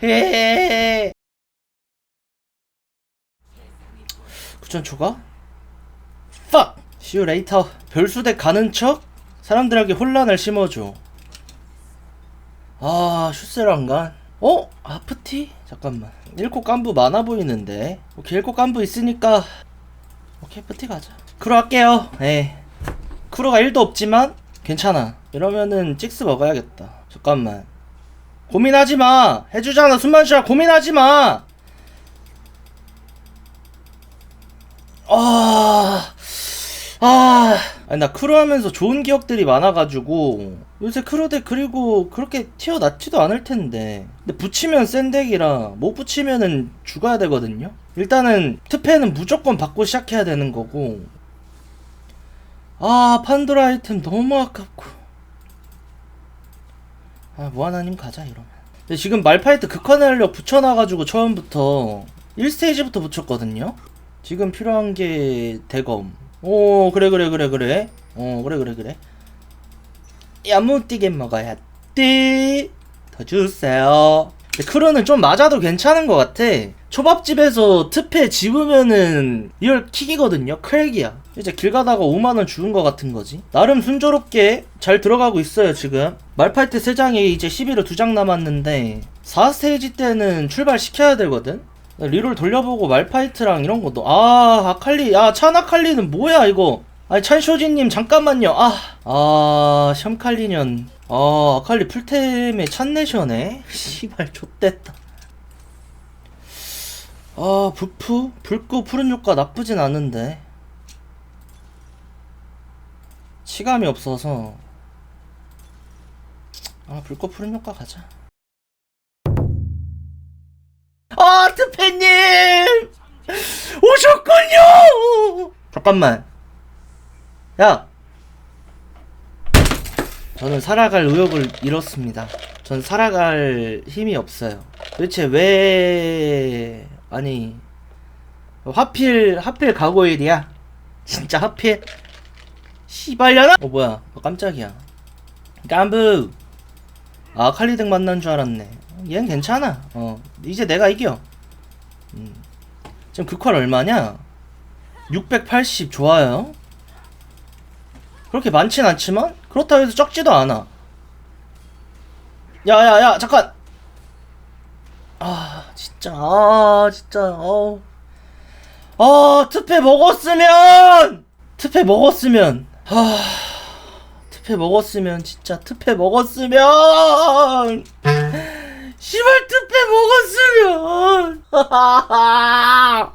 헤헤헤. 구천 초가? Fuck! See you later. 별수대 가는 척? 사람들에게 혼란을 심어줘. 아, 슈세랑간. 어? 아프티? 잠깐만. 1코 깐부 많아 보이는데. 오케이, 1코 깐부 있으니까. 오케이, 프티 가자. 크로 할게요. 예. 크로가 1도 없지만, 괜찮아. 이러면은 찍스 먹어야겠다. 잠깐만. 고민하지 마! 해주잖아, 숨만 쉬어. 고민하지 마! 아, 아, 아니, 나 크루 하면서 좋은 기억들이 많아가지고, 요새 크루대 그리고 그렇게 튀어났지도 않을 텐데. 근데 붙이면 센 덱이라, 못 붙이면은 죽어야 되거든요? 일단은, 특패는 무조건 받고 시작해야 되는 거고. 아, 판도라 아이템 너무 아깝고. 아, 무하나님 가자, 이러면. 근데 지금 말파이트 극화내력 붙여놔가지고 처음부터 1스테이지부터 붙였거든요? 지금 필요한 게 대검. 오 그래 그래 그래 그래. 어 그래 그래 그래. 야무띠게 먹어야 띠. 더 주세요. 근데 크루는 좀 맞아도 괜찮은 것 같아. 초밥집에서 특패 집으면은 리얼 킥이거든요. 크랙이야. 이제 길 가다가 5만원 주은 것 같은 거지. 나름 순조롭게 잘 들어가고 있어요, 지금. 말파이트 3장이 이제 11호 2장 남았는데, 4스테이지 때는 출발시켜야 되거든? 리롤 돌려보고 말파이트랑 이런 것도 아 아칼리 야 찬아칼리는 뭐야 이거 아니 찬쇼지님 잠깐만요 아 아 샴칼리년 아 아칼리 풀템에 찬내셔네 씨발 좆됐다 아 부프 불꽃 푸른 효과 나쁘진 않은데 치감이 없어서 아 불꽃 푸른 효과 가자 아, 트페님! 오셨군요! 잠깐만. 야! 저는 살아갈 의욕을 잃었습니다. 전 살아갈 힘이 없어요. 도대체 왜, 아니, 하필, 하필 가고일이야? 진짜 하필? 씨발려나? 어, 뭐야. 어, 깜짝이야. 깜부! 아, 칼리등 만난 줄 알았네. 얘는 괜찮아. 어, 이제 내가 이겨. 음. 지금 극활 얼마냐? 680 좋아요. 그렇게 많진 않지만 그렇다고 해서 적지도 않아. 야야야 잠깐. 아 진짜 아 진짜 어우. 아 특패 먹었으면 특패 먹었으면 아 특패 먹었으면 진짜 특패 먹었으면 씨발 특패 먹었으면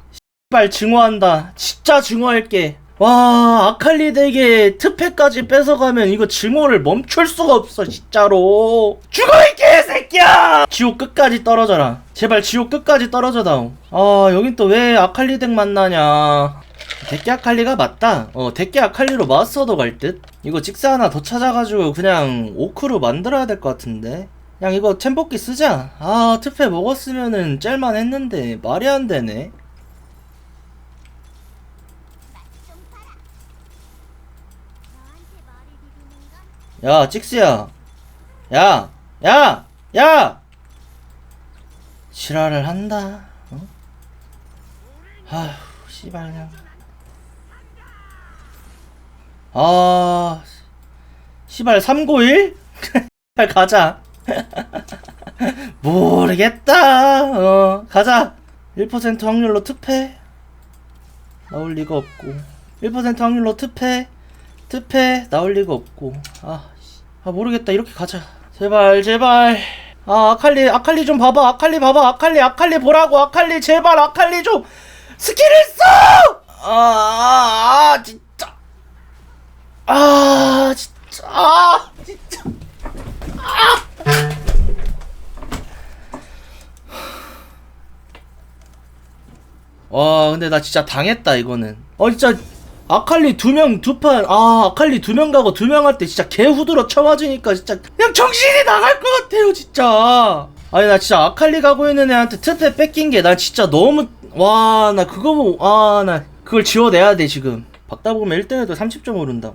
씨발 증오한다 진짜 증오할게 와 아칼리 덱에 특패까지 뺏어가면 이거 증오를 멈출 수가 없어 진짜로. 죽어 이 개새끼야! 지옥 끝까지 떨어져라. 제발 지옥 끝까지 떨어져다오 아 여긴 또 왜 아칼리 덱 만나냐. 데끼 아칼리가 맞다. 어 데끼 아칼리로 마스터도 갈 듯. 이거 직사 하나 더 찾아가지고 그냥 오크로 만들어야 될 것 같은데. 그냥 이거 챔복기 쓰자. 아, 특패 먹었으면은 짤만 했는데 말이 안 되네. 야, 찍스야. 야, 야, 야! 지랄을 한다. 어? 아휴, 씨발, 그냥. 아, 씨발, 391? 가자. 모르겠다. 어, 가자. 1% 확률로 투패. 나올 리가 없고. 1% 확률로 투패. 투패. 나올 리가 없고. 아, 씨. 아, 모르겠다. 이렇게 가자. 제발, 제발. 아, 아칼리, 아칼리 좀 봐봐. 아칼리 봐봐. 아칼리, 아칼리 보라고. 아칼리, 제발, 아칼리 좀. 스킬을 써! 아, 아, 아 진짜. 아, 진짜. 아, 진짜. 와 근데 나 진짜 당했다 이거는 어 진짜 아칼리 두 명 두 판 아 아칼리 두 명 가고 두 명 할 때 진짜 개 후드러 쳐맞으니까 진짜 그냥 정신이 나갈 것 같아요 진짜 아니 나 진짜 아칼리 가고 있는 애한테 트패 뺏긴 게 나 진짜 너무 와 나 그거 보고 아 나 그걸 지워내야 돼 지금 박다 보면 1등에도 30점 오른다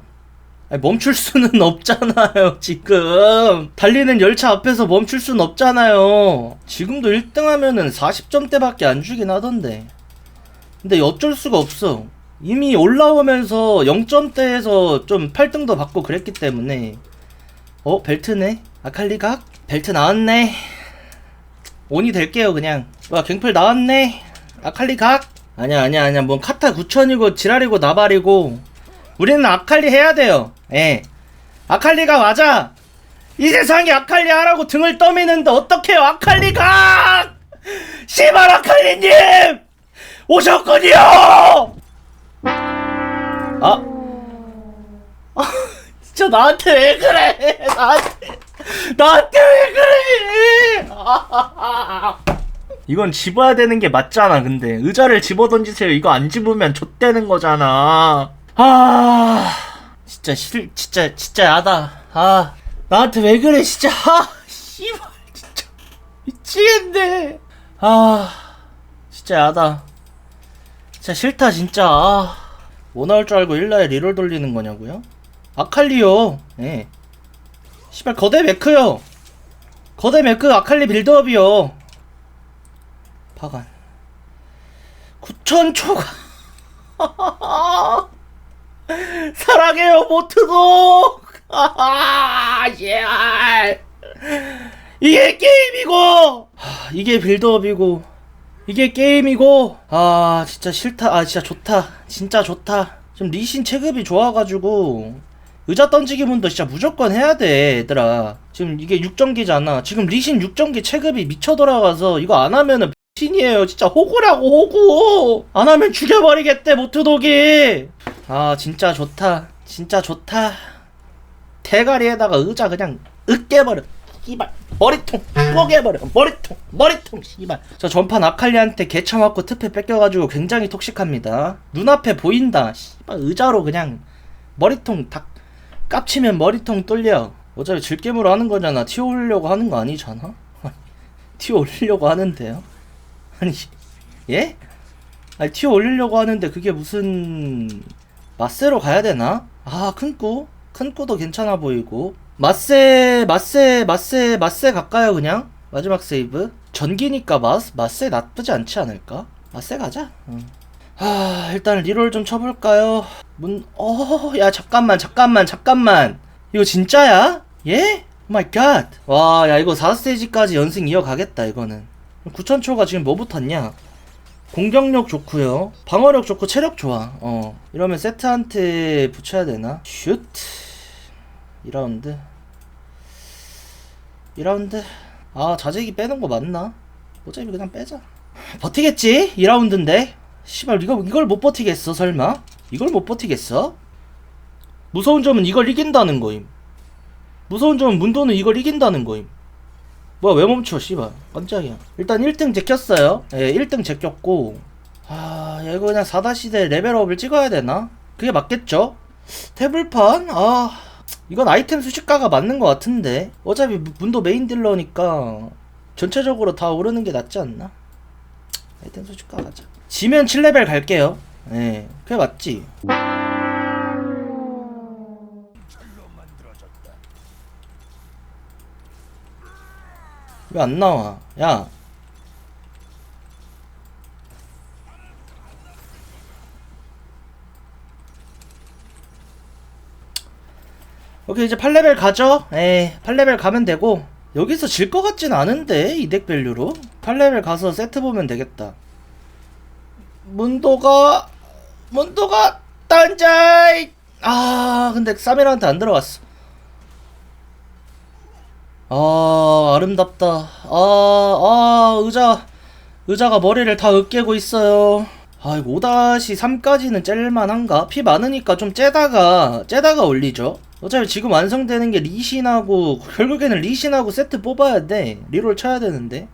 멈출 수는 없잖아요, 지금. 달리는 열차 앞에서 멈출 수는 없잖아요. 지금도 1등 하면은 40점대밖에 안 주긴 하던데. 근데 어쩔 수가 없어. 이미 올라오면서 0점대에서 좀 8등도 받고 그랬기 때문에. 어, 벨트네? 아칼리 각? 벨트 나왔네. 온이 될게요, 그냥. 와, 갱플 나왔네. 아칼리 각? 아니야, 아니야, 아니야. 뭔 카타 9000이고 지랄이고 나발이고. 우리는 아칼리 해야 돼요. 예. 아칼리가 맞아. 이 세상에 아칼리 하라고 등을 떠미는데 어떡해요, 아칼리가! 씨발 아칼리님! 오셨군요! 아. 아, 진짜 나한테 왜 그래? 나한테, 나한테 왜 그래? 이건 집어야 되는 게 맞잖아, 근데. 의자를 집어 던지세요. 이거 안 집으면 좆되는 거잖아. 아, 진짜 싫, 진짜, 진짜 야다. 아, 나한테 왜 그래, 진짜. 아, 씨발, 진짜. 미치겠네. 아, 진짜 야다. 진짜 싫다, 진짜. 아, 뭐 나올 줄 알고 일라에 리롤 돌리는 거냐고요? 아칼리요. 예. 씨발, 거대 메크요. 거대 메크 아칼리 빌드업이요. 파간. 9천 초가. 사랑해요, 모트도. 예. 이게 게임이고, 하, 이게 빌드업이고, 이게 게임이고, 아, 진짜 싫다. 아, 진짜 좋다. 진짜 좋다. 지금 리신 체급이 좋아가지고, 의자 던지기 문도 진짜 무조건 해야 돼, 얘들아. 지금 이게 6전기잖아. 지금 리신 6전기 체급이 미쳐 돌아가서 이거 안 하면은 신이에요. 진짜 호구라고 호구. 안 하면 죽여버리겠대 모트독이. 아 진짜 좋다. 진짜 좋다. 대가리에다가 의자 그냥 으깨버려. 씨발 머리통 뽀개버려. 머리통 머리통 씨발. 저 전판 아칼리한테 개쳐 맞고 특패 뺏겨가지고 굉장히 톡식합니다. 눈앞에 보인다. 씨발 의자로 그냥 머리통 다 깝치면 머리통 뚫려. 어차피 질겜으로 하는 거잖아. 티 올리려고 하는 거 아니잖아. 티 올리려고 하는데요. 아니 예? 아니 티 올리려고 하는데 그게 무슨 마세로 가야 되나? 아 큰꾸 큰꾸도 괜찮아 보이고 마세 마세 마세 마세 갈까요 그냥 마지막 세이브 전기니까 마스 마세 나쁘지 않지 않을까? 마세 가자. 응. 아 일단 리롤 좀 쳐볼까요? 문어야 잠깐만 잠깐만 잠깐만 이거 진짜야? 예? 마이 갓. 와, 야, 이거 4스테이지까지 연승 이어가겠다, 이거는. 9천초가 지금 뭐 붙었냐? 공격력 좋고요 방어력 좋고 체력 좋아. 어. 이러면 세트한테 붙여야 되나? 슛. 2라운드. 2라운드. 아, 자재기 빼는 거 맞나? 어차피 그냥 빼자. 버티겠지? 2라운드인데? 씨발, 이거, 이걸 못 버티겠어, 설마? 이걸 못 버티겠어? 무서운 점은 이걸 이긴다는 거임. 무서운 점은 문도는 이걸 이긴다는 거임. 뭐야 왜 멈춰 씨발 깜짝이야 일단 1등 제꼈어요 예 1등 제꼈고 아 야, 이거 그냥 4다시대 레벨업을 찍어야 되나? 그게 맞겠죠? 태블판? 아 이건 아이템 수식가가 맞는 것 같은데 어차피 무- 문도 메인 딜러니까 전체적으로 다 오르는 게 낫지 않나? 아이템 수식가 가자 지면 7레벨 갈게요 예 그게 맞지 왜 안 나와? 야. 오케이 이제 8레벨 가죠? 에이 8레벨 가면 되고 여기서 질 것 같진 않은데 이덱 밸류로. 8레벨 가서 세트 보면 되겠다. 문도가 문도가 딴자이 아 근데 사미라한테 안 들어갔어. 아 아름답다. 아, 아 의자 의자가 머리를 다 으깨고 있어요. 아 이거 5-3까지는 짤만한가? 피 많으니까 좀 째다가 째다가 올리죠 어차피 지금 완성되는 게 리신하고 결국에는 리신하고 세트 뽑아야 돼. 리롤 쳐야 되는데.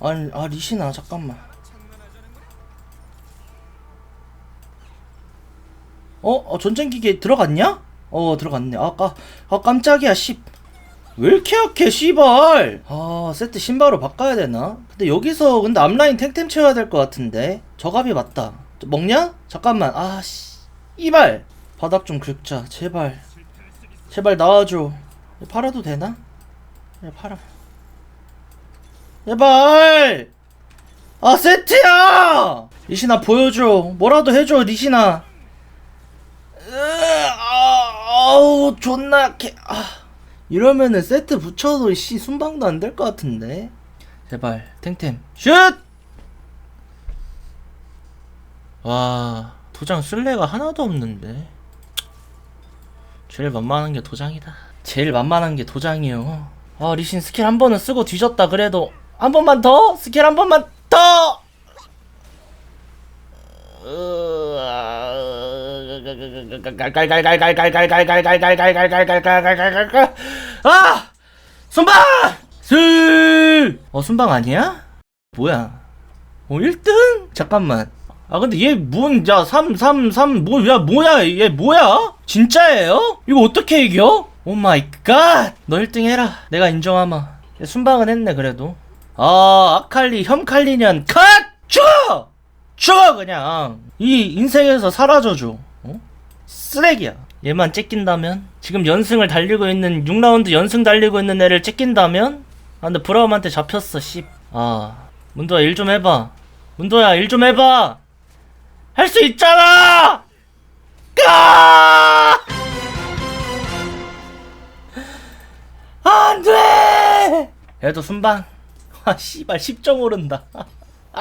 아니 아 리신아 잠깐만 어? 어 전쟁기계 들어갔냐? 어 들어갔네. 아까 아 깜짝이야 씨. 왜 이렇게 약해 씨발? 아 세트 신발로 바꿔야 되나? 근데 여기서 근데 앞라인 탱템 채워야 될 것 같은데. 저갑이 맞다. 먹냐? 잠깐만. 아씨. 이발! 바닥 좀 긁자. 제발. 제발 나와줘. 팔아도 되나? 야 팔아. 제발! 아 세트야! 리시나 보여줘. 뭐라도 해줘 리시나 으, 아, 아우 존나 약해 아, 이러면은 세트 붙여도 씨 순방도 안 될 것 같은데. 제발 탱템 슛! 와 도장 쓸래가 하나도 없는데. 제일 만만한 게 도장이다. 제일 만만한 게 도장이요. 아 리신 스킬 한 번은 쓰고 뒤졌다 그래도 한 번만 더? 스킬 한 번만 더! 아 순방! 슬 어 순방 아니야? 뭐야? 어 1등? 잠깐만. 아 근데 얘 뭔 야 333 뭐 야 뭐야? 얘 뭐야? 진짜예요? 이거 어떻게 이겨? 오 마이 갓 너 1등 해라. 내가 인정하마. 얘 순방은 했네 그래도. 아 아칼리 혐칼리년 컷 죽어! 죽어 그냥. 이 인생에서 사라져줘. 어? 쓰레기야. 얘만 째낀다면? 지금 연승을 달리고 있는 6라운드 연승 달리고 있는 애를 째낀다면? 아 근데 브라움한테 잡혔어 씹아 문도야 일 좀 해봐. 문도야 일 좀 해봐! 할 수 있잖아! 까 안 돼! 얘도 순방? 아 씨발 10점 오른다